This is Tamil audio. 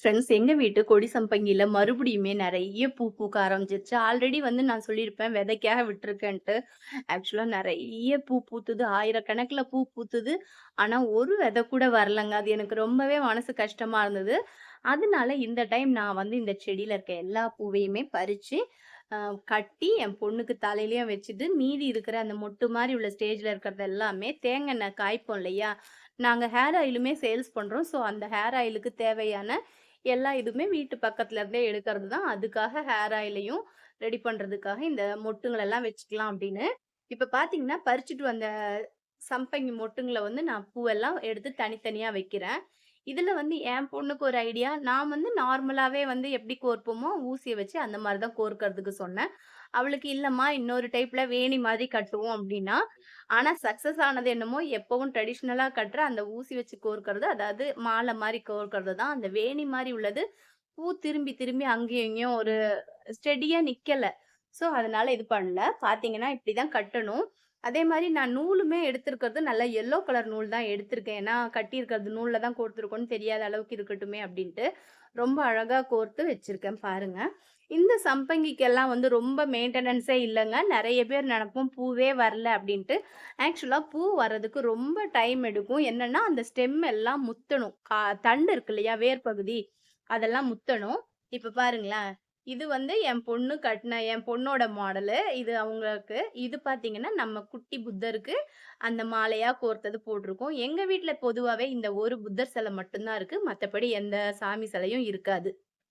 ஃப்ரெண்ட்ஸ் எங்கள் வீட்டு கொடி சம்பங்கியில் மறுபடியுமே நிறைய பூ பூக்க ஆரம்பிச்சிருச்சு. ஆல்ரெடி வந்து நான் சொல்லியிருப்பேன் விதைக்காக விட்டுருக்கேன்ட்டு. ஆக்சுவலாக நிறைய பூ பூத்துது. ஆயிரக்கணக்கில் பூ பூத்துது. ஆனால் ஒரு விதை கூட வரலங்க. அது எனக்கு ரொம்பவே மனசு கஷ்டமாக இருந்தது. அதனால இந்த டைம் நான் வந்து இந்த செடியில் இருக்க எல்லா பூவையுமே பறித்து கட்டி என் பொண்ணுக்கு தலையிலையும் வச்சுட்டு, மீதி இருக்கிற அந்த மொட்டு மாதிரி உள்ள ஸ்டேஜில் இருக்கிறது எல்லாமே தேங்காய் எண்ணெய் காய்ப்போம் இல்லையா? நாங்கள் ஹேர் ஆயிலுமே சேல்ஸ் பண்ணுறோம் ஸோ அந்த ஹேர் ஆயிலுக்கு தேவையான எல்லா இதுவுமே வீட்டு பக்கத்துல இருந்தே எடுக்கிறது தான். அதுக்காக ஹேர் ஆயிலையும் ரெடி பண்ணுறதுக்காக இந்த மொட்டுங்களெல்லாம் வச்சுக்கலாம் அப்படின்னு. இப்போ பார்த்தீங்கன்னா, பறிச்சுட்டு வந்த சம்பங்கி மொட்டுங்களை வந்து நான் பூவெல்லாம் எடுத்து தனித்தனியாக வைக்கிறேன். இதில் வந்து என் பொண்ணுக்கு ஒரு ஐடியா. நான் வந்து நார்மலாகவே வந்து எப்படி கோர்ப்போமோ, ஊசியை வச்சு அந்த மாதிரி தான் கோர்க்கறதுக்கு சொன்னேன். அவளுக்கு இல்லைம்மா இன்னொரு டைப்பில் வேணி மாதிரி கட்டுவோம் அப்படின்னா, ஆனால் சக்ஸஸ் ஆனது என்னமோ எப்பவும் ட்ரெடிஷ்னலாக கட்டுற அந்த ஊசி வச்சு கோர்க்கறது, அதாவது மாலை மாதிரி கோர்க்கறது தான். அந்த வேணி மாதிரி உள்ளது பூ திரும்பி திரும்பி அங்கேயும் இங்கேயும் ஒரு ஸ்டெடியாக நிற்கலை ஸோ அதனால இது பண்ணல. பார்த்தீங்கன்னா, இப்படி தான் கட்டணும். அதே மாதிரி நான் நூலுமே எடுத்திருக்கிறது நல்லா எல்லோ கலர் நூல் தான் எடுத்திருக்கேன். ஏன்னா கட்டியிருக்கிறது நூலில் தான் கோர்த்துருக்கோன்னு தெரியாத அளவுக்கு இருக்கட்டுமே அப்படின்ட்டு. ரொம்ப அழகாக கோர்த்து வச்சுருக்கேன் பாருங்கள் இந்த சம்பங்கிக்கெல்லாம் வந்து ரொம்ப மெயின்டெனன்ஸே இல்லைங்க நிறைய பேர் நினப்போம் பூவே வரல அப்படின்ட்டு. ஆக்சுவலாக பூ வர்றதுக்கு ரொம்ப டைம் எடுக்கும். என்னென்னா அந்த ஸ்டெம் எல்லாம் முத்தணும். கா தண்டு இருக்கு இல்லையா? வேர் பகுதி. அதெல்லாம் முத்தணும். இப்போ பாருங்களேன். இது வந்து என் பொண்ணு கட்டின என் பொண்ணோட மாடலு. இது அவங்களுக்கு. இது பார்த்தீங்கன்னா, நம்ம குட்டி புத்தருக்கு அந்த மாலையாக கோர்த்தது போட்டிருக்கோம். எங்கள் வீட்டில் பொதுவாகவே இந்த ஒரு புத்தர் சிலை மட்டும்தான் இருக்குது மற்றபடி எந்த சாமி சிலையும் இருக்காது.